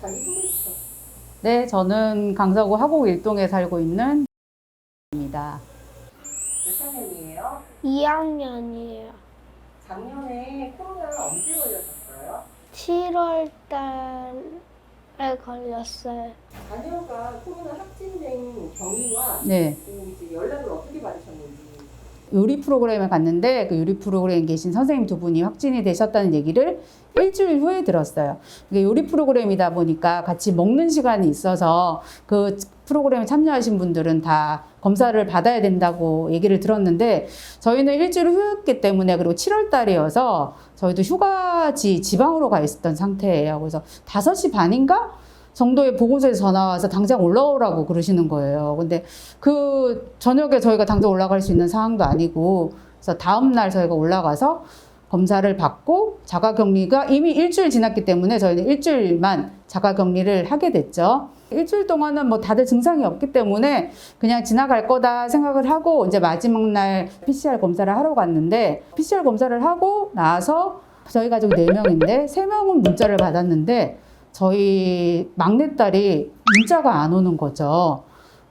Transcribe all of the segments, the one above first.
자기 소개부터. 네, 저는 강서구 하곡 일동에 살고 있는 입니다. 몇 학년이에요? 2학년이에요. 작년에 코로나 언제 걸렸었어요? 7월 달에 걸렸어요. 자녀가 코로나 확진된 경위와 네, 그 이제 연락을 어떻게 받으셨는지. 요리 프로그램에 갔는데 그 요리 프로그램에 계신 선생님 두 분이 확진이 되셨다는 얘기를 일주일 후에 들었어요. 이게 요리 프로그램이다 보니까 같이 먹는 시간이 있어서 그 프로그램에 참여하신 분들은 다 검사를 받아야 된다고 얘기를 들었는데 저희는 일주일 후였기 때문에 그리고 7월 달이어서 저희도 휴가지 지방으로 가 있었던 상태예요. 그래서 5시 반인가? 정도의 보건소에서 전화 와서 당장 올라오라고 그러시는 거예요. 근데 그 저녁에 저희가 당장 올라갈 수 있는 상황도 아니고 그래서 다음 날 저희가 올라가서 검사를 받고 자가 격리가 이미 일주일 지났기 때문에 저희는 일주일만 자가 격리를 하게 됐죠. 일주일 동안은 뭐 다들 증상이 없기 때문에 그냥 지나갈 거다 생각을 하고 이제 마지막 날 PCR 검사를 하러 갔는데 PCR 검사를 하고 나서 저희 가족 4명인데 3명은 문자를 받았는데 저희 막내딸이 문자가 안 오는 거죠.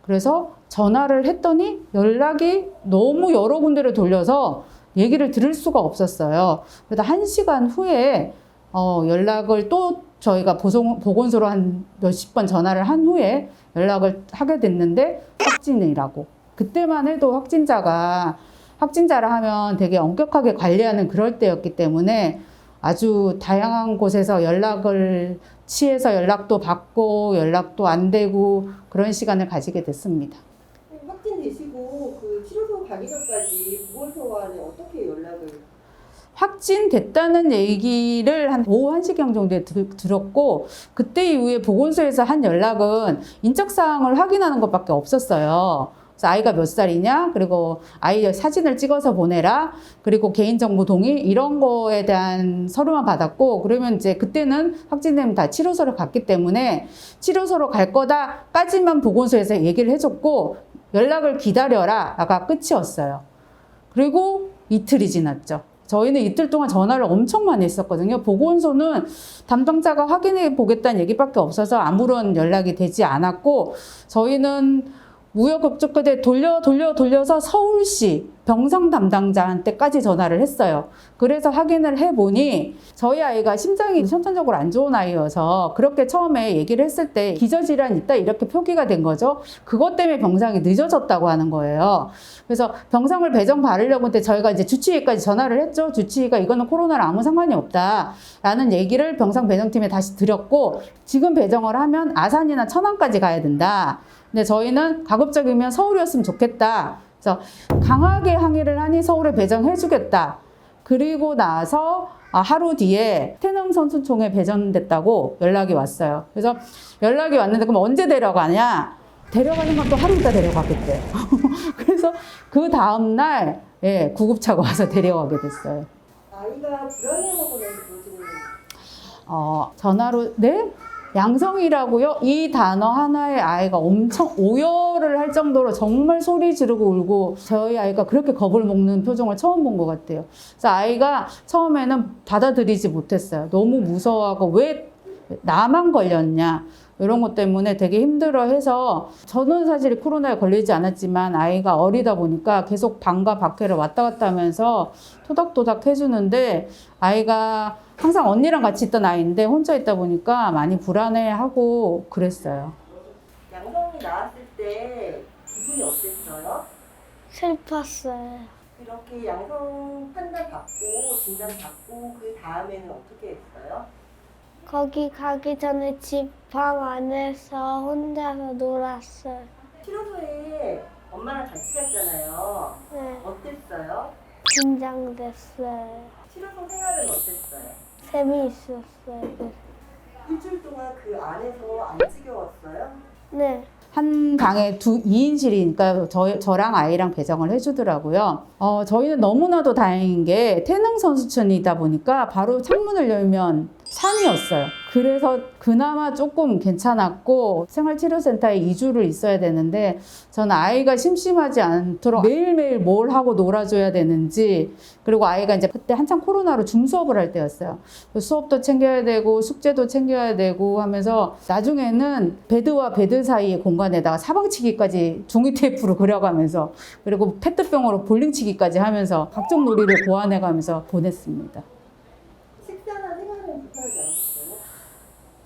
그래서 전화를 했더니 연락이 너무 여러 군데를 돌려서 얘기를 들을 수가 없었어요. 그래서 한 시간 후에 어, 연락을 또 저희가 보송, 보건소로 한 몇십 번 전화를 한 후에 연락을 하게 됐는데 확진이라고. 그때만 해도 확진자가 확진자라 하면 되게 엄격하게 관리하는 그럴 때였기 때문에 아주 다양한 곳에서 연락을 취해서 연락도 받고 연락도 안 되고 그런 시간을 가지게 됐습니다. 확진되시고 그 치료소 가기 전까지 보건소와는 어떻게 연락을? 확진됐다는 얘기를 한 오후 1시경 정도에 들, 들었고 그때 이후에 보건소에서 한 연락은 인적사항을 확인하는 것밖에 없었어요. 아이가 몇 살이냐, 그리고 아이 사진을 찍어서 보내라, 그리고 개인정보 동의 이런 거에 대한 서류만 받았고 그러면 이제 그때는 확진되면 다 치료소를 갔기 때문에 치료소로 갈 거다까지만 보건소에서 얘기를 해줬고 연락을 기다려라가 끝이었어요. 그리고 이틀이 지났죠. 저희는 이틀 동안 전화를 엄청 많이 했었거든요. 보건소는 담당자가 확인해 보겠다는 얘기밖에 없어서 아무런 연락이 되지 않았고 저희는 끝에 돌려 돌려 돌려서 서울시 병상 담당자한테까지 전화를 했어요. 그래서 확인을 해보니 저희 아이가 심장이 선천적으로 안 좋은 아이여서 그렇게 처음에 얘기를 했을 때 기저질환 있다 이렇게 표기가 된 거죠. 그것 때문에 병상이 늦어졌다고 하는 거예요. 그래서 병상을 배정 받으려고 했는데 저희가 이제 주치의까지 전화를 했죠. 주치의가 이거는 코로나랑 아무 상관이 없다라는 얘기를 병상 배정팀에 다시 드렸고 지금 배정을 하면 아산이나 천안까지 가야 된다. 근데 저희는 가급적이면 서울이었으면 좋겠다. 그래서 강하게 항의를 하니 서울에 배정해주겠다. 그리고 나서 아, 하루 뒤에 태릉 선수총회 배정됐다고 연락이 왔어요. 그래서 연락이 왔는데 그럼 언제 데려가냐? 데려가는 건 또 하루 있다 데려가겠대. 그래서 그 다음날 예, 구급차가 와서 데려가게 됐어요. 아이가 불안해하거나 그러지는 어, 전화로, 네? 양성이라고요? 이 단어 하나에 아이가 엄청 오열을 할 정도로 정말 소리 지르고 울고 저희 아이가 그렇게 겁을 먹는 표정을 처음 본 것 같아요. 그래서 아이가 처음에는 받아들이지 못했어요. 너무 무서워하고 왜 나만 걸렸냐. 이런 것 때문에 되게 힘들어 해서 저는 사실 코로나에 걸리지 않았지만 아이가 어리다 보니까 계속 방과 밖에를 왔다 갔다 하면서 토닥토닥 해주는데 아이가 항상 언니랑 같이 있던 아이인데 혼자 있다 보니까 많이 불안해하고 그랬어요. 양성이 나왔을 때 기분이 어땠어요? 슬펐어요. 그렇게 양성 판단 받고 진단 받고 그 다음에는 어떻게 했어요? 거기 가기 전에 집 방 안에서 혼자서 놀았어요. 치료소에 엄마랑 같이 갔잖아요. 네, 어땠어요? 긴장됐어요. 치료소 생활은 어땠어요? 재미있었어요. 일주일 동안 그 안에서 안 지겨웠어요? 네, 한 방에 두 2인실이니까 저, 저랑 아이랑 배정을 해주더라고요. 어, 저희는 너무나도 다행인 게 태릉 선수촌이다 보니까 바로 창문을 열면 산이었어요. 그래서 그나마 조금 괜찮았고 생활치료센터에 2주를 있어야 되는데 저는 아이가 심심하지 않도록 매일매일 뭘 하고 놀아줘야 되는지 그리고 아이가 이제 그때 한창 코로나로 줌수업을 할 때였어요. 수업도 챙겨야 되고 숙제도 챙겨야 되고 하면서 나중에는 베드와 베드 사이의 공간에다가 사방치기까지 종이 테이프로 그려가면서 그리고 페트병으로 볼링치기까지 하면서 각종 놀이를 고안해가면서 보냈습니다. 식사나 생활은 불편하지 않으셨어요?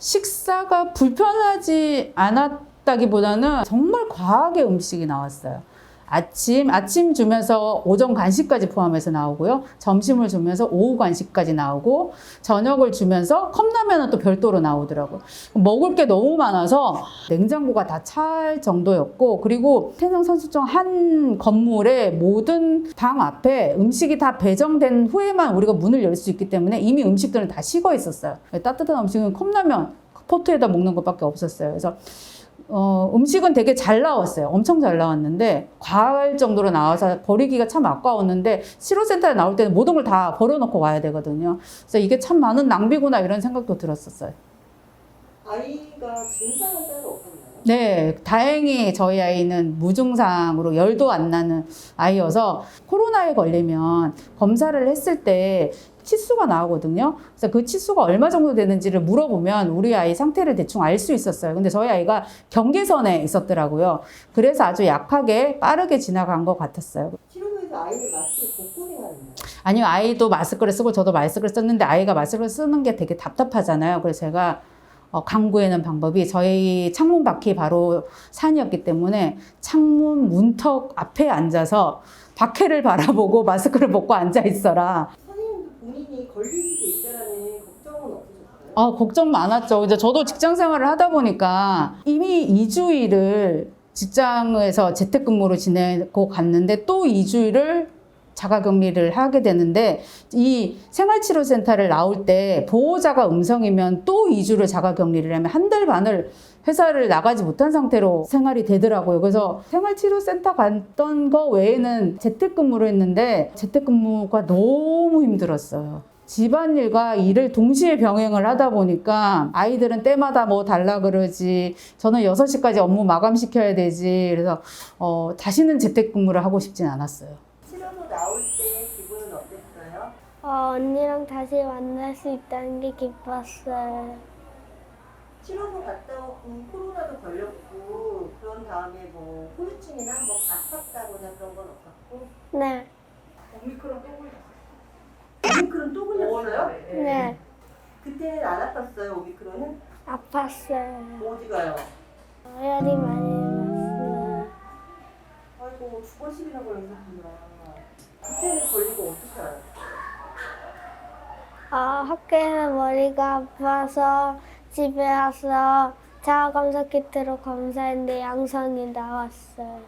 식사가 불편하지 않았다기보다는 정말 과하게 음식이 나왔어요. 아침, 아침 주면서 오전 간식까지 포함해서 나오고요. 점심을 주면서 오후 간식까지 나오고, 저녁을 주면서 컵라면은 또 별도로 나오더라고요. 먹을 게 너무 많아서 냉장고가 다 찰 정도였고, 그리고 태릉 선수촌 한 건물의 모든 방 앞에 음식이 다 배정된 후에만 우리가 문을 열 수 있기 때문에 이미 음식들은 다 식어 있었어요. 따뜻한 음식은 컵라면, 포트에다 먹는 것밖에 없었어요. 그래서 어, 음식은 되게 잘 나왔어요. 엄청 잘 나왔는데 과할 정도로 나와서 버리기가 참 아까웠는데 치료센터에 나올 때는 모든 걸 다 버려놓고 와야 되거든요. 그래서 이게 참 많은 낭비구나 이런 생각도 들었었어요. 아이가 증상은 따로 없었나요? 네, 다행히 저희 아이는 무증상으로 열도 안 나는 아이여서 코로나에 걸리면 검사를 했을 때 치수가 나오거든요. 그래서 그 치수가 얼마 정도 되는지를 물어보면 우리 아이 상태를 대충 알 수 있었어요. 근데 저희 아이가 경계선에 있었더라고요. 그래서 아주 약하게 빠르게 지나간 것 같았어요. 치료소에서 아이를 마스크 벗고 생활했나요? 아니요, 아이도 마스크를 쓰고 저도 마스크를 썼는데 아이가 마스크를 쓰는 게 되게 답답하잖아요. 그래서 제가 어, 강구해는 방법이 저희 창문 밖이 바로 산이었기 때문에 창문 문턱 앞에 앉아서 밖에를 바라보고 마스크를 벗고 앉아 있어라. 본인이 걸릴 수도 있다라는 걱정은 없으셨어요? 아, 걱정 많았죠. 이제 저도 직장 생활을 하다 보니까 이미 2주일을 직장에서 재택근무로 지내고 갔는데 또 2주일을 자가격리를 하게 되는데 이 생활치료센터를 나올 때 보호자가 음성이면 또 2주를 자가격리를 하면 한 달 반을 회사를 나가지 못한 상태로 생활이 되더라고요. 그래서 생활치료센터 갔던 거 외에는 재택근무를 했는데 재택근무가 너무 힘들었어요. 집안일과 일을 동시에 병행을 하다 보니까 아이들은 때마다 뭐 달라 그러지 저는 6시까지 업무 마감시켜야 되지 그래서 어, 다시는 재택근무를 하고 싶진 않았어요. 치료소 나올 때 기분은 어땠어요? 어, 언니랑 다시 만날 수 있다는 게 기뻤어요. 치료소 갔다 오고 코로나도 걸렸고 그런 다음에 뭐 후유증이나 뭐 아팠다거나 그런 건 없었고 네, 오미크론 또 걸렸어요? 오미크론 또 걸렸어요? 네, 그때는 안 아팠어요 오미크론은? 아팠어요. 어디 가요? 열이 많이 났어요. 아이고 두 번씩이나 걸렸구나 그때는 걸리고 어떻게 알았어요? 어, 학교에서 머리가 아파서 집에 와서 자아 검사 키트로 검사했는데 양성이 나왔어요.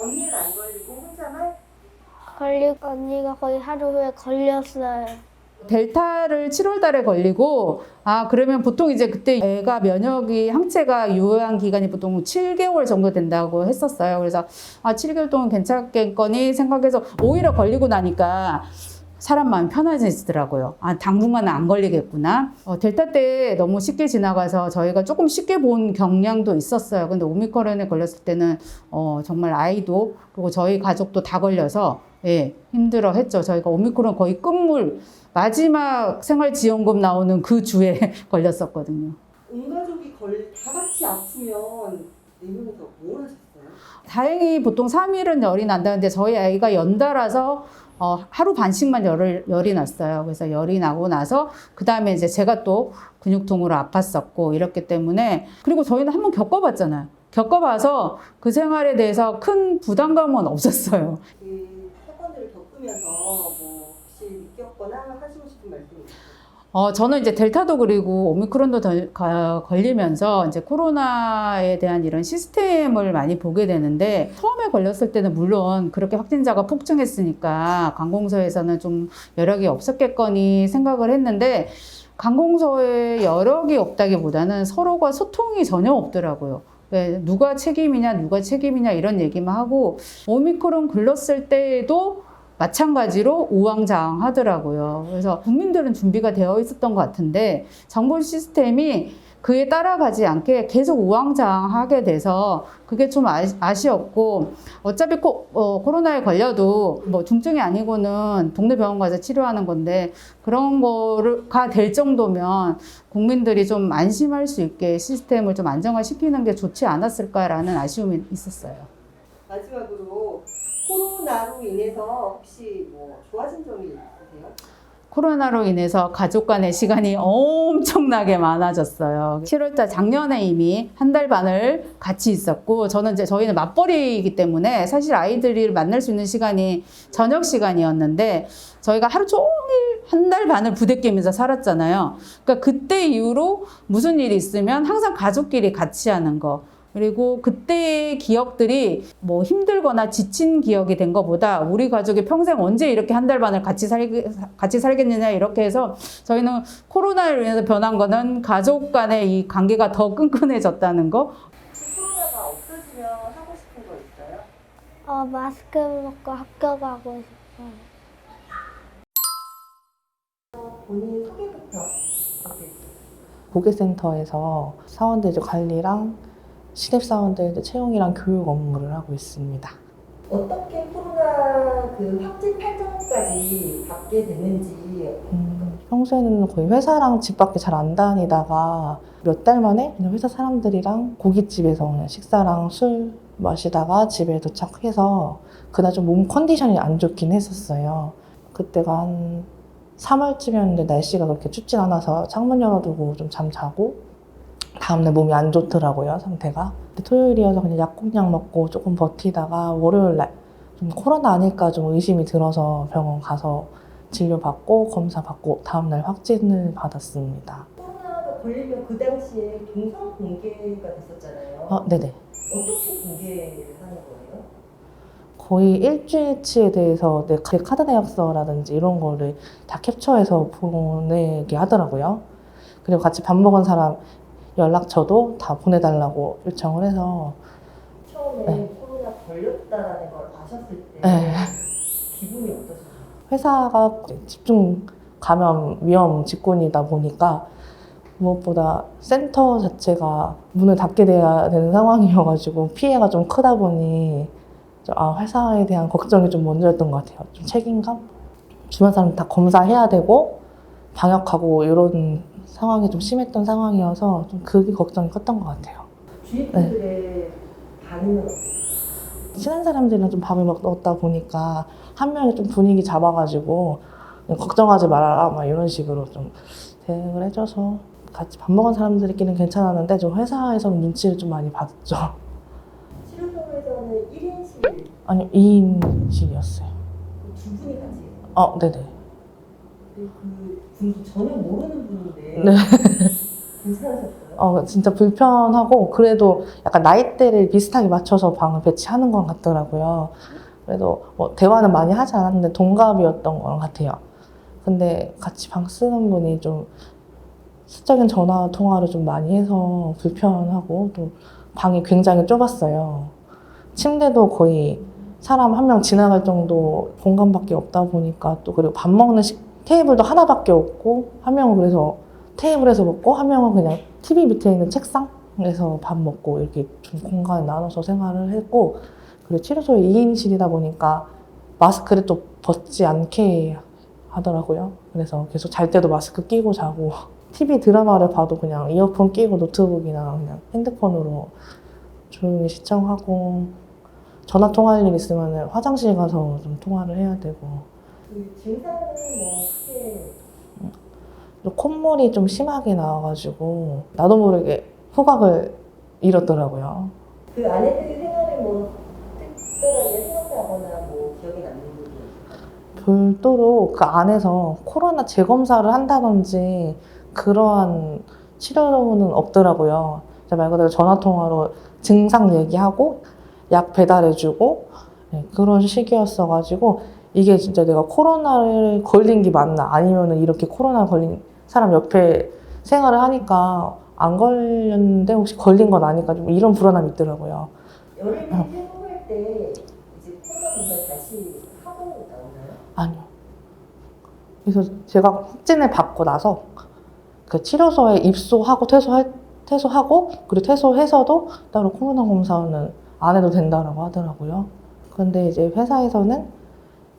언니는 안 걸리고 혼자만? 걸리고 언니가 거의 하루 후에 걸렸어요. 델타를 7월 달에 걸리고 아 그러면 보통 이제 그때 애가 면역이 항체가 유효한 기간이 보통 7개월 정도 된다고 했었어요. 그래서 아 7개월 동안 괜찮겠거니 생각해서 오히려 걸리고 나니까 사람 마음 편해지더라고요. 아 당분간은 안 걸리겠구나. 어, 델타 때 너무 쉽게 지나가서 저희가 조금 쉽게 본 경향도 있었어요. 근데 오미크론에 걸렸을 때는 어, 정말 아이도 그리고 저희 가족도 다 걸려서 예, 힘들어 했죠. 저희가 오미크론 거의 끝물 마지막 생활지원금 나오는 그 주에 걸렸었거든요. 온 가족이 걸, 다 같이 아프면 네 명이서 뭘 하셨어요? 다행히 보통 3일은 열이 난다는데 저희 아이가 연달아서 어, 하루 반씩만 열을, 열이 났어요. 그래서 열이 나고 나서 그 다음에 이제 제가 또 근육통으로 아팠었고 이렇기 때문에 그리고 저희는 한번 겪어봤잖아요. 겪어봐서 그 생활에 대해서 큰 부담감은 없었어요. 그 사건들을 겪으면서 뭐 혹시 느꼈거나 하시고 싶은 말씀이? 어, 저는 이제 델타도 그리고 오미크론도 덜- 가- 걸리면서 이제 코로나에 대한 이런 시스템을 많이 보게 되는데 걸렸을 때는 물론 그렇게 확진자가 폭증했으니까 관공서에서는 좀 여력이 없었겠거니 생각을 했는데 관공서에 여력이 없다기보다는 서로가 소통이 전혀 없더라고요. 왜 누가 책임이냐, 누가 책임이냐 이런 얘기만 하고 오미크론 걸렸을 때에도 마찬가지로 우왕좌왕 하더라고요. 그래서 국민들은 준비가 되어 있었던 것 같은데 정보 시스템이 그에 따라가지 않게 계속 우왕좌왕하게 돼서 그게 좀 아, 아쉬웠고 어차피 코, 어, 코로나에 걸려도 뭐 중증이 아니고는 동네 병원 가서 치료하는 건데 그런 거가 될 정도면 국민들이 좀 안심할 수 있게 시스템을 좀 안정화시키는 게 좋지 않았을까라는 아쉬움이 있었어요. 마지막으로 코로나로 인해서 혹시 뭐 좋아진 점이 있으세요? 코로나로 인해서 가족 간의 시간이 엄청나게 많아졌어요. 7월달 작년에 이미 한 달 반을 같이 있었고, 저는 이제 저희는 맞벌이이기 때문에 사실 아이들을 만날 수 있는 시간이 저녁 시간이었는데, 저희가 하루 종일 한 달 반을 부대끼면서 살았잖아요. 그러니까 그때 이후로 무슨 일이 있으면 항상 가족끼리 같이 하는 거. 그리고 그때의 기억들이 뭐 힘들거나 지친 기억이 된 것보다 우리 가족이 평생 언제 이렇게 한 달 반을 같이 살 같이 살겠느냐 이렇게 해서 저희는 코로나로 인해서 변한 거는 가족 간의 이 관계가 더 끈끈해졌다는 거. 혹시 코로나가 없어지면 하고 싶은 거 있어요? 어, 마스크 벗고 학교 가고 싶어요. 본인 소개부터? 보게센터에서 사원들 관리랑 신입 사원들 이제 채용이랑 교육 업무를 하고 있습니다. 어떻게 코로나 그 확진 판정까지 받게 됐는지 음, 평소에는 거의 회사랑 집 밖에 잘 안 다니다가 몇 달 만에 그냥 회사 사람들이랑 고깃집에서 그냥 식사랑 술 마시다가 집에 도착해서 그날 좀 몸 컨디션이 안 좋긴 했었어요. 그때가 한 3월쯤이었는데 날씨가 그렇게 춥진 않아서 창문 열어두고 좀 잠 자고 다음날 몸이 안 좋더라고요 상태가. 근데 토요일이어서 그냥 약국약 먹고 조금 버티다가 월요일 날 좀 코로나 아닐까 좀 의심이 들어서 병원 가서 진료받고 검사 받고 다음날 확진을 받았습니다. 코로나가 걸리면 그 당시에 동선 공개가 됐었잖아요. 아, 네네. 어떻게 공개를 하는 거예요? 거의 일주일치에 대해서 내 카- 카드 내역서라든지 이런 거를 다 캡처해서 보내게 하더라고요. 그리고 같이 밥 먹은 사람 연락처도 다 보내달라고 요청을 해서 처음에 네. 코로나 걸렸다라는 걸 아셨을 때 네. 기분이 어떠셨어요? 회사가 집중 감염 위험 직군이다 보니까 무엇보다 센터 자체가 문을 닫게 돼야 되는 상황이어가지고 피해가 좀 크다 보니 좀, 아, 회사에 대한 걱정이 좀 먼저였던 것 같아요. 좀 책임감? 주변 사람 다 검사해야 되고 방역하고 이런 상황이 좀 심했던 상황이어서 좀 그게 걱정이 컸던 것 같아요. 주위 분들의 반응은 어때요? 친한 사람들이랑 좀 밥을 먹다 보니까 한 명이 좀 분위기 잡아가지고 걱정하지 말아라 막 이런 식으로 좀 대응을 해줘서 같이 밥 먹은 사람들끼리는 괜찮았는데 좀 회사에서는 눈치를 좀 많이 받았죠. 치료소에서는 1인실 아니 2인실이었어요. 두 분이 같이. 어, 네네. 그 분도 전혀 모르는 분인데 네. 괜찮으셨어요? 어, 진짜 불편하고 그래도 약간 나이대를 비슷하게 맞춰서 방을 배치하는 것 같더라고요. 그래도 뭐 대화는 많이 하지 않았는데 동갑이었던 것 같아요. 근데 같이 방 쓰는 분이 좀 수적인 전화 통화를 좀 많이 해서 불편하고 또 방이 굉장히 좁았어요. 침대도 거의 사람 한 명 지나갈 정도 공간밖에 없다 보니까 또 그리고 밥 먹는 식, 테이블도 하나밖에 없고 한 명은 그래서 테이블에서 먹고 한 명은 그냥 TV 밑에 있는 책상에서 밥 먹고 이렇게 좀 공간을 나눠서 생활을 했고 그리고 치료소에 2인실이다 보니까 마스크를 또 벗지 않게 하더라고요. 그래서 계속 잘 때도 마스크 끼고 자고 TV 드라마를 봐도 그냥 이어폰 끼고 노트북이나 그냥 핸드폰으로 조용히 시청하고 전화 통화할 일 있으면 화장실 가서 좀 통화를 해야 되고 그 증상은 뭐 크게 또 콧물이 좀 심하게 나와가지고 나도 모르게 후각을 잃었더라고요. 그 아내들이 생활에 뭐 특별하게 생각나거나 뭐 기억에 남는 부분이 별도로 그 안에서 코로나 재검사를 한다든지 그러한 치료는 없더라고요. 말 그대로 전화 통화로 증상 얘기하고 약 배달해주고 네, 그런 시기였어가지고 이게 진짜 내가 코로나를 걸린 게 맞나 아니면은 이렇게 코로나 걸린 사람 옆에 생활을 하니까 안 걸렸는데 혹시 걸린 건 아닐까 좀 이런 불안함이 있더라고요. 여름에 회복할 때 이제 코로나 다시 하고 나오나요? 아니요. 그래서 제가 확진을 받고 나서 그 치료소에 입소하고 퇴소할, 퇴소하고 그리고 퇴소해서도 따로 코로나 검사는 안 해도 된다라고 하더라고요. 근데 이제 회사에서는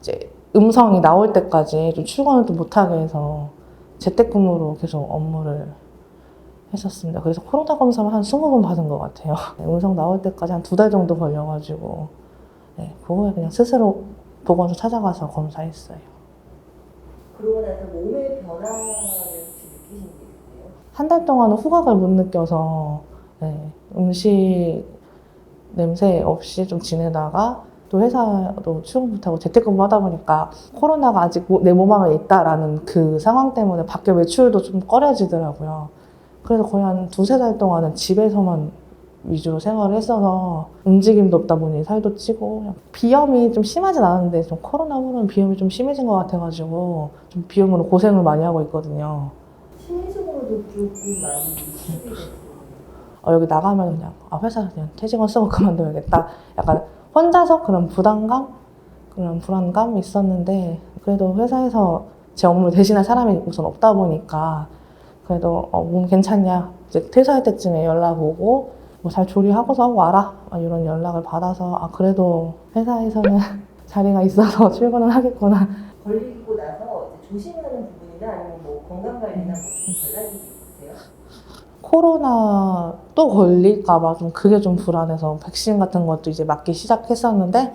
이제 음성이 나올 때까지 좀 출근을 또 못하게 해서 재택근무로 계속 업무를 했었습니다. 그래서 코로나 검사를 한 20번 받은 것 같아요. 음성 나올 때까지 한 두 달 정도 걸려가지고 네, 그거에 그냥 스스로 보건소 찾아가서 검사했어요. 그러고 나서 몸의 변화를 혹시 느끼신 게 있으세요? 한 달 동안은 후각을 못 느껴서 네, 음식 냄새 없이 좀 지내다가 또 회사도 출근 못하고 재택근무 하다 보니까 코로나가 아직 내 몸 안에 있다라는 그 상황 때문에 밖에 외출도 좀 꺼려지더라고요. 그래서 거의 한 두세 달 동안은 집에서만 위주로 생활을 했어서 움직임도 없다 보니 살도 찌고 비염이 좀 심하진 않았는데 좀 코로나 후로는 비염이 좀 심해진 것 같아가지고 좀 비염으로 고생을 많이 하고 있거든요. 심리적으로도 조금 많이. 어, 여기 나가면 그냥 아, 회사 그냥 퇴직원 쓰고 그만둬야겠다. 약간 혼자서 그런 부담감, 그런 불안감이 있었는데 그래도 회사에서 제 업무를 대신할 사람이 우선 없다 보니까 그래도 어, 몸 괜찮냐? 이제 퇴사할 때쯤에 연락 오고 뭐 잘 조리하고서 와라. 막 이런 연락을 받아서 아 그래도 회사에서는 자리가 있어서 출근을 하겠구나. 걸리고 나서 조심하는 부분이나 아니면 뭐 건강 관리나 뭐좀 달라진 게 있으세요? 코로나 또 걸릴까봐 좀 그게 좀 불안해서 백신 같은 것도 이제 맞기 시작했었는데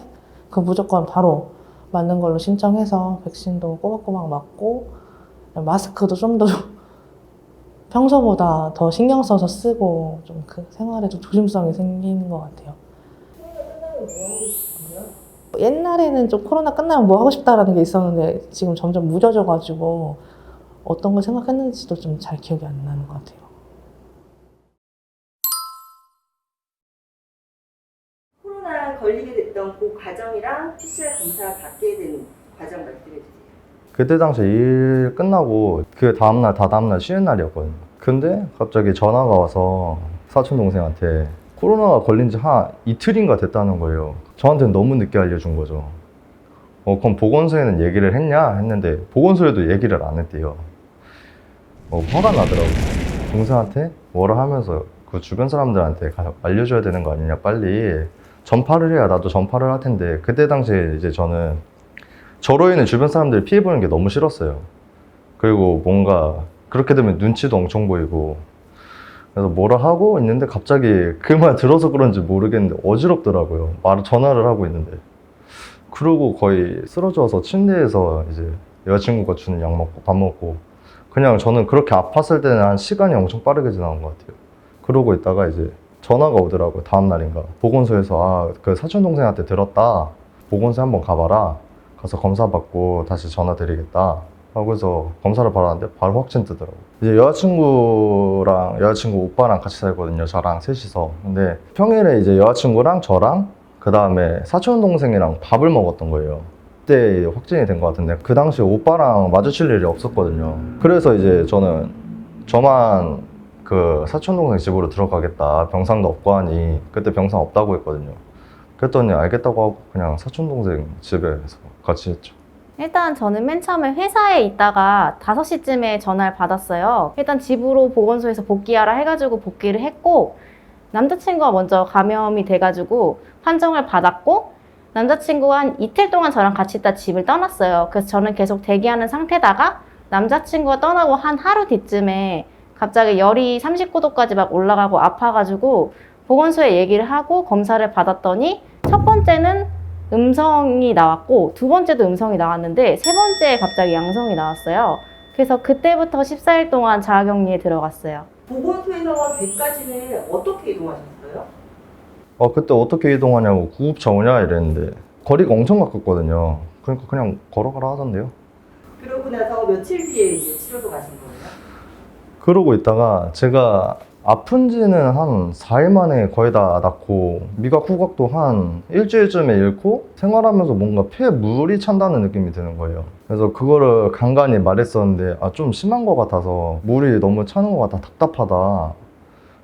그 무조건 바로 맞는 걸로 신청해서 백신도 꼬박꼬박 맞고 마스크도 좀 더 평소보다 더 신경 써서 쓰고 좀 그 생활에 좀 조심성이 생기는 것 같아요. 옛날에는 좀 코로나 끝나면 뭐 하고 싶다라는 게 있었는데 지금 점점 무뎌져가지고 어떤 걸 생각했는지도 좀 잘 기억이 안 나는 것 같아요. 코로나 걸리게 됐던 그 과정이랑 PCR 검사 받게 된 과정 말씀해 주세요. 그때 당시 일 끝나고 그 다음날 다 다음날 쉬는 날이었거든요. 근데 갑자기 전화가 와서 사촌 동생한테 코로나가 걸린 지 한 이틀인가 됐다는 거예요. 저한테는 너무 늦게 알려준 거죠. 어, 그럼 보건소에는 얘기를 했냐? 했는데 보건소에도 얘기를 안 했대요. 어, 화가 나더라고요. 동생한테 뭐라 하면서 그 주변 사람들한테 가- 알려줘야 되는 거 아니냐, 빨리. 전파를 해야 나도 전파를 할 텐데, 그때 당시에 이제 저는 저로 인해 주변 사람들이 피해 보는 게 너무 싫었어요. 그리고 뭔가 그렇게 되면 눈치도 엄청 보이고 그래서 뭐라 하고 있는데 갑자기 그 말 들어서 그런지 모르겠는데 어지럽더라고요. 말 전화를 하고 있는데 그러고 거의 쓰러져서 침대에서 이제 여자친구가 주는 약 먹고 밥 먹고 그냥 저는 그렇게 아팠을 때는 한 시간이 엄청 빠르게 지나간 것 같아요. 그러고 있다가 이제 전화가 오더라고요. 다음 날인가 보건소에서 아 그 사촌 동생한테 들었다. 보건소 한번 가봐라. 가서 검사 받고 다시 전화 드리겠다. 하고 해서 검사를 받았는데 바로 확진 뜨더라고요. 이제 여자친구랑 여자친구 오빠랑 같이 살거든요. 저랑 셋이서. 근데 평일에 이제 여자친구랑 저랑 그 다음에 사촌 동생이랑 밥을 먹었던 거예요. 그때 확진이 된 것 같은데 그 당시 오빠랑 마주칠 일이 없었거든요. 그래서 이제 저는 저만 그 사촌 동생 집으로 들어가겠다. 병상도 없고 하니 그때 병상 없다고 했거든요. 그랬더니 알겠다고 하고 그냥 사촌 동생 집에서 같이 했죠. 일단 저는 맨 처음에 회사에 있다가 5시쯤에 전화를 받았어요. 일단 집으로 보건소에서 복귀하라 해가지고 복귀를 했고, 남자친구가 먼저 감염이 돼가지고 판정을 받았고, 남자친구가 한 이틀 동안 저랑 같이 있다 집을 떠났어요. 그래서 저는 계속 대기하는 상태다가 남자친구가 떠나고 한 하루 뒤쯤에 갑자기 열이 39도까지 막 올라가고 아파가지고 보건소에 얘기를 하고 검사를 받았더니 첫 번째는 음성이 나왔고 두 번째도 음성이 나왔는데 세 번째에 갑자기 양성이 나왔어요. 그래서 그때부터 14일 동안 자가격리에 들어갔어요. 보건소에서 100까지는 어떻게 이동하셨어요? 어, 그때 어떻게 이동하냐고 구급차 오냐 이랬는데 거리가 엄청 가깝거든요. 그러니까 그냥 걸어가라 하던데요. 그러고 나서 며칠 뒤에 이제 치료소 가신 거예요? 그러고 있다가 제가 아픈 지는 한 4일 만에 거의 다 낫고 미각 후각도 한 일주일쯤에 잃고 생활하면서 뭔가 폐에 물이 찬다는 느낌이 드는 거예요. 그래서 그거를 간간히 말했었는데 아, 좀 심한 것 같아서 물이 너무 차는 것 같아 답답하다.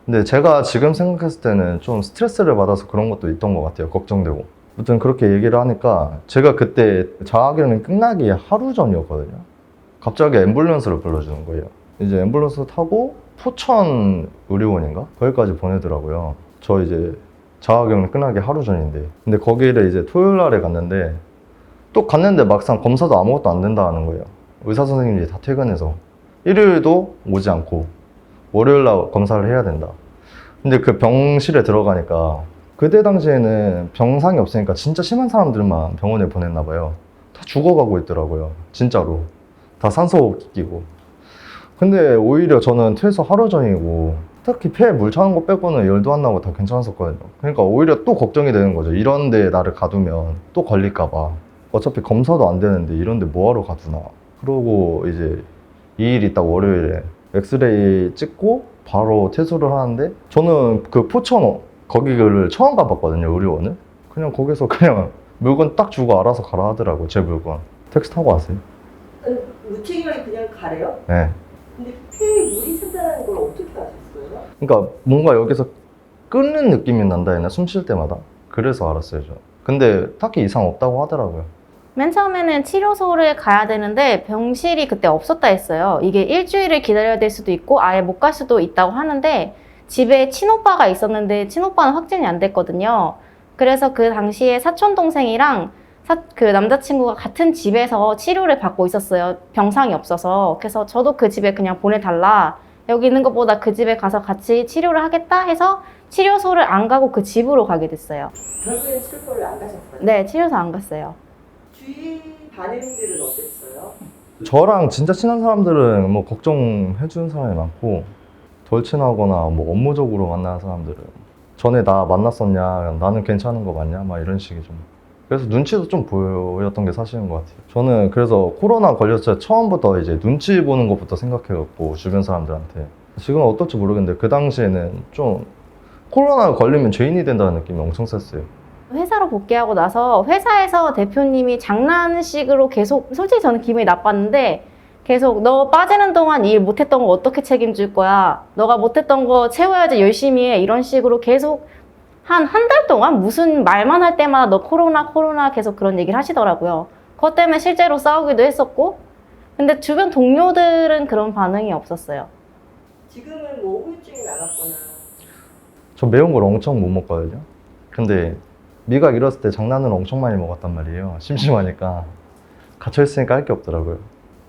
근데 제가 지금 생각했을 때는 좀 스트레스를 받아서 그런 것도 있던 것 같아요. 걱정되고. 아무튼 그렇게 얘기를 하니까 제가 그때 자가격리 끝나기 하루 전이었거든요. 갑자기 앰뷸런스를 불러주는 거예요. 이제 앰뷸런스 타고 포천 의료원인가? 거기까지 보내더라고요. 저 이제 자가격리 끝나기 하루 전인데. 근데 거기를 이제 토요일 날에 갔는데 또 갔는데 막상 검사도 아무것도 안 된다는 거예요. 의사 선생님들이 다 퇴근해서. 일요일도 오지 않고 월요일 날 검사를 해야 된다. 근데 그 병실에 들어가니까 그때 당시에는 병상이 없으니까 진짜 심한 사람들만 병원에 보냈나 봐요. 다 죽어가고 있더라고요. 진짜로. 다 산소 끼고. 근데 오히려 저는 퇴소 하루 전이고 특히 폐에 물 차는 거 빼고는 열도 안 나고 다 괜찮았었거든요. 그러니까 오히려 또 걱정이 되는 거죠. 이런 데 나를 가두면 또 걸릴까 봐. 어차피 검사도 안 되는데 이런 데 뭐하러 가두나. 그러고 이제 2일 있다 월요일에 엑스레이 찍고 바로 퇴소를 하는데 저는 그 포천 거기를 처음 가봤거든요 의료원을 그냥 거기서 그냥 물건 딱 주고 알아서 가라 하더라고 제 물건 택시 타고 왔어요 무책임하게 그냥 가래요? 네 근데 폐에 물이 샌다는 걸 어떻게 아셨어요? 그러니까 뭔가 여기서 끓는 느낌이 난다 했나 숨 쉴 때마다 그래서 알았어요 저 근데 딱히 이상 없다고 하더라고요 맨 처음에는 치료소를 가야 되는데 병실이 그때 없었다 했어요. 이게 일주일을 기다려야 될 수도 있고 아예 못 갈 수도 있다고 하는데 집에 친오빠가 있었는데 친오빠는 확진이 안 됐거든요. 그래서 그 당시에 사촌 동생이랑 사- 그 남자친구가 같은 집에서 치료를 받고 있었어요. 병상이 없어서. 그래서 저도 그 집에 그냥 보내달라. 여기 있는 것보다 그 집에 가서 같이 치료를 하겠다 해서 치료소를 안 가고 그 집으로 가게 됐어요. 결국엔 치료소를 안 가셨어요? 네, 치료소 안 갔어요. 주위 반응들은 어땠어요? 저랑 진짜 친한 사람들은 뭐 걱정해 주는 사람이 많고 덜 친하거나 뭐 업무적으로 만나는 사람들은 전에 나 만났었냐 나는 괜찮은 거 맞냐 막 이런 식이 좀 그래서 눈치도 좀 보였던 게 사실인 것 같아요. 저는 그래서 코로나 걸렸을 때 처음부터 이제 눈치 보는 것부터 생각해갖고 주변 사람들한테. 지금은 어떨지 모르겠는데 그 당시에는 좀 코로나 걸리면 죄인이 된다는 느낌이 엄청 셌어요. 회사로 복귀하고 나서 회사에서 대표님이 장난식으로 계속 솔직히 저는 기분이 나빴는데 계속 너 빠지는 동안 일 못했던 거 어떻게 책임질 거야? 너가 못했던 거 채워야지 열심히 해. 이런 식으로 계속 한 한 달 동안 무슨 말만 할 때마다 너 코로나 코로나 계속 그런 얘기를 하시더라고요 그것 때문에 실제로 싸우기도 했었고 근데 주변 동료들은 그런 반응이 없었어요 지금은 뭐 후유증이 나갔거나 저 매운 걸 엄청 못 먹거든요. 근데 미각 잃었을 때 장난을 엄청 많이 먹었단 말이에요. 심심하니까. 갇혀 있으니까 할 게 없더라고요.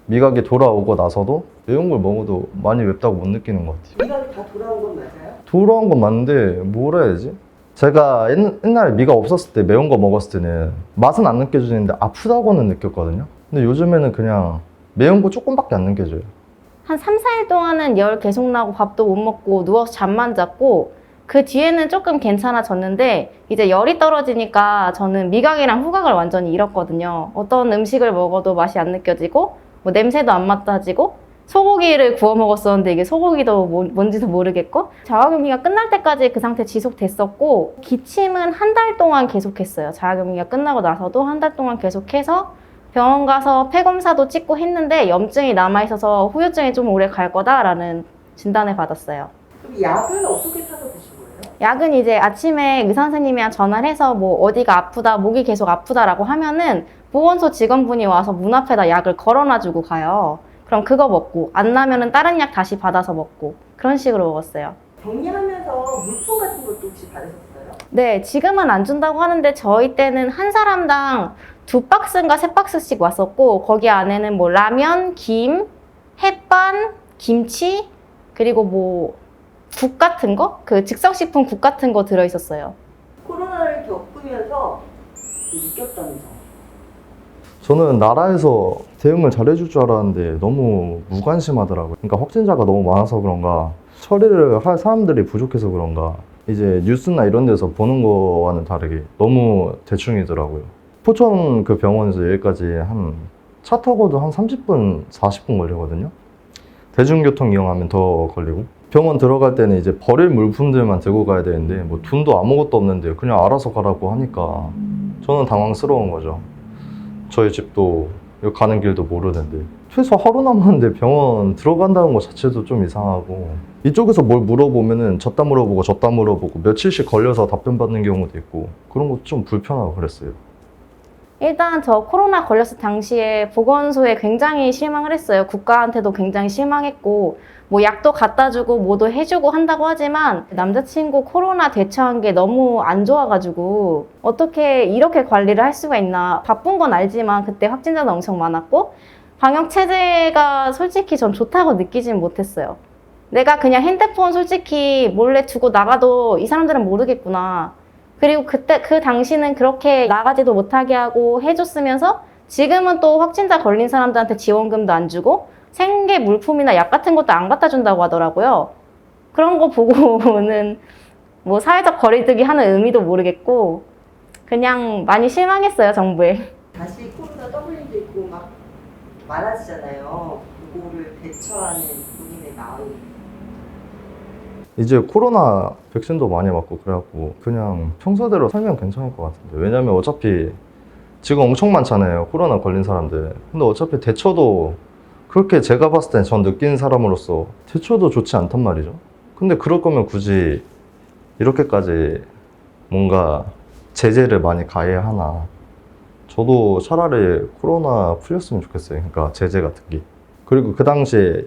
미각이 돌아오고 나서도 매운 걸 먹어도 많이 맵다고 못 느끼는 것 같아요. 미각이 다 돌아온 건 맞아요? 돌아온 건 맞는데 뭐라 해야지? 제가 옛, 옛날에 미각 없었을 때 매운 거 먹었을 때는 맛은 안 느껴지는데 아프다고는 느꼈거든요. 근데 요즘에는 그냥 매운 거 조금밖에 안 느껴져요. 한 3, 4일 동안은 열 계속 나고 밥도 못 먹고 누워서 잠만 잤고 그 뒤에는 조금 괜찮아졌는데 이제 열이 떨어지니까 저는 미각이랑 후각을 완전히 잃었거든요. 어떤 음식을 먹어도 맛이 안 느껴지고 뭐 냄새도 안 맡아지고 소고기를 구워 먹었었는데 이게 소고기도 뭐- 뭔지도 모르겠고 자가격리가 끝날 때까지 그 상태 지속됐었고 기침은 한 달 동안 계속했어요. 자가격리가 끝나고 나서도 한 달 동안 계속해서 병원 가서 폐검사도 찍고 했는데 염증이 남아 있어서 후유증이 좀 오래 갈 거다라는 진단을 받았어요. 그럼 약은 어떻게 타서 드신 거예요? 약은 이제 아침에 의사 선생님이랑 전화를 해서 뭐 어디가 아프다, 목이 계속 아프다라고 하면은 보건소 직원분이 와서 문 앞에다 약을 걸어놔 주고 가요. 그럼 그거 먹고 안 나면은 다른 약 다시 받아서 먹고 그런 식으로 먹었어요. 격리하면서 물품 같은 것도 혹시 받으셨어요? 네, 지금은 안 준다고 하는데 저희 때는 한 사람당 두 박스인가 세 박스씩 왔었고 거기 안에는 뭐 라면, 김, 햇반, 김치 그리고 뭐 국 같은 거? 그 즉석식품 국 같은 거 들어 있었어요. 코로나를 겪으면서 느꼈다면서 저는 나라에서 대응을 잘해줄 줄 알았는데 너무 무관심하더라고요. 그러니까 확진자가 너무 많아서 그런가 처리를 할 사람들이 부족해서 그런가 이제 뉴스나 이런 데서 보는 거와는 다르게 너무 대충이더라고요. 포천 그 병원에서 여기까지 한 차 타고도 한 30분, 40분 걸리거든요. 대중교통 이용하면 더 걸리고 병원 들어갈 때는 이제 버릴 물품들만 들고 가야 되는데 뭐 돈도 아무것도 없는데 그냥 알아서 가라고 하니까 저는 당황스러운 거죠. 저희 집도 가는 길도 모르는데 최소 하루 남았는데 병원 들어간다는 것 자체도 좀 이상하고 이쪽에서 뭘 물어보면은 저따 물어보고 저따 물어보고 며칠씩 걸려서 답변 받는 경우도 있고 그런 거 좀 불편하고 그랬어요. 일단 저 코로나 걸렸을 당시에 보건소에 굉장히 실망을 했어요. 국가한테도 굉장히 실망했고 뭐 약도 갖다 주고 뭐도 해주고 한다고 하지만 남자친구 코로나 대처한 게 너무 안 좋아가지고 어떻게 이렇게 관리를 할 수가 있나 바쁜 건 알지만 그때 확진자도 엄청 많았고 방역 체제가 솔직히 전 좋다고 느끼진 못했어요. 내가 그냥 핸드폰 솔직히 몰래 두고 나가도 이 사람들은 모르겠구나. 그리고 그때 그 당시는 그렇게 나가지도 못하게 하고 해줬으면서 지금은 또 확진자 걸린 사람들한테 지원금도 안 주고 생계 물품이나 약 같은 것도 안 갖다 준다고 하더라고요. 그런 거 보고는 뭐 사회적 거리두기 하는 의미도 모르겠고 그냥 많이 실망했어요 정부에. 다시 코로나 W도 있고 막 많아지잖아요. 그거를 대처하는 본인의 마음. 이제 코로나 백신도 많이 맞고 그래갖고 그냥 평소대로 살면 괜찮을 것 같은데. 왜냐면 어차피 지금 엄청 많잖아요 코로나 걸린 사람들. 근데 어차피 대처도 그렇게 제가 봤을 땐 전 느낀 사람으로서 대처도 좋지 않단 말이죠. 근데 그럴 거면 굳이 이렇게까지 뭔가 제재를 많이 가해야 하나. 저도 차라리 코로나 풀렸으면 좋겠어요. 그러니까 제재 같은 게. 그리고 그 당시에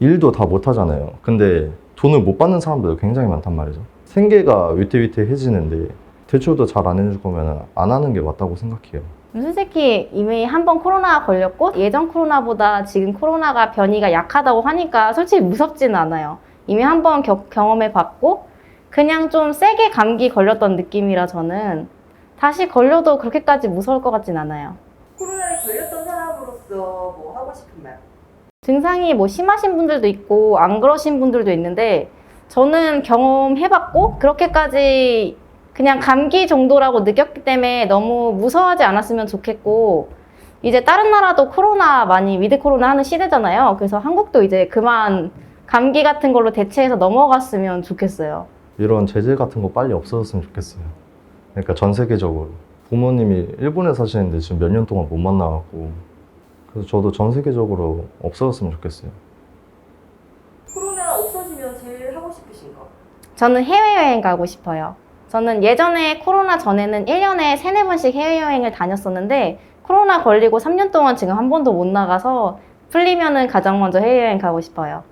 일도 다 못 하잖아요. 근데 돈을 못 받는 사람들도 굉장히 많단 말이죠. 생계가 위태위태해지는데 대출도 잘 안 해줄 거면 안 하는 게 맞다고 생각해요. 솔직히 이미 한 번 코로나 걸렸고 예전 코로나보다 지금 코로나가 변이가 약하다고 하니까 솔직히 무섭지는 않아요. 이미 한 번 경험해 봤고 그냥 좀 세게 감기 걸렸던 느낌이라 저는 다시 걸려도 그렇게까지 무서울 것 같진 않아요. 코로나에 걸렸던 사람으로서 뭐 하고 싶은 말? 증상이 뭐 심하신 분들도 있고 안 그러신 분들도 있는데 저는 경험해봤고 그렇게까지 그냥 감기 정도라고 느꼈기 때문에 너무 무서워하지 않았으면 좋겠고 이제 다른 나라도 코로나 많이 위드 코로나 하는 시대잖아요. 그래서 한국도 이제 그만 감기 같은 걸로 대체해서 넘어갔으면 좋겠어요. 이런 제재 같은 거 빨리 없어졌으면 좋겠어요. 그러니까 전 세계적으로 부모님이 일본에 사시는데 지금 몇 년 동안 못 만나갖고 그래서 저도 전 세계적으로 없어졌으면 좋겠어요. 코로나 없어지면 제일 하고 싶으신 거? 저는 해외여행 가고 싶어요. 저는 예전에 코로나 전에는 1년에 3, 4번씩 해외여행을 다녔었는데 코로나 걸리고 3년 동안 지금 한 번도 못 나가서 풀리면은 가장 먼저 해외여행 가고 싶어요.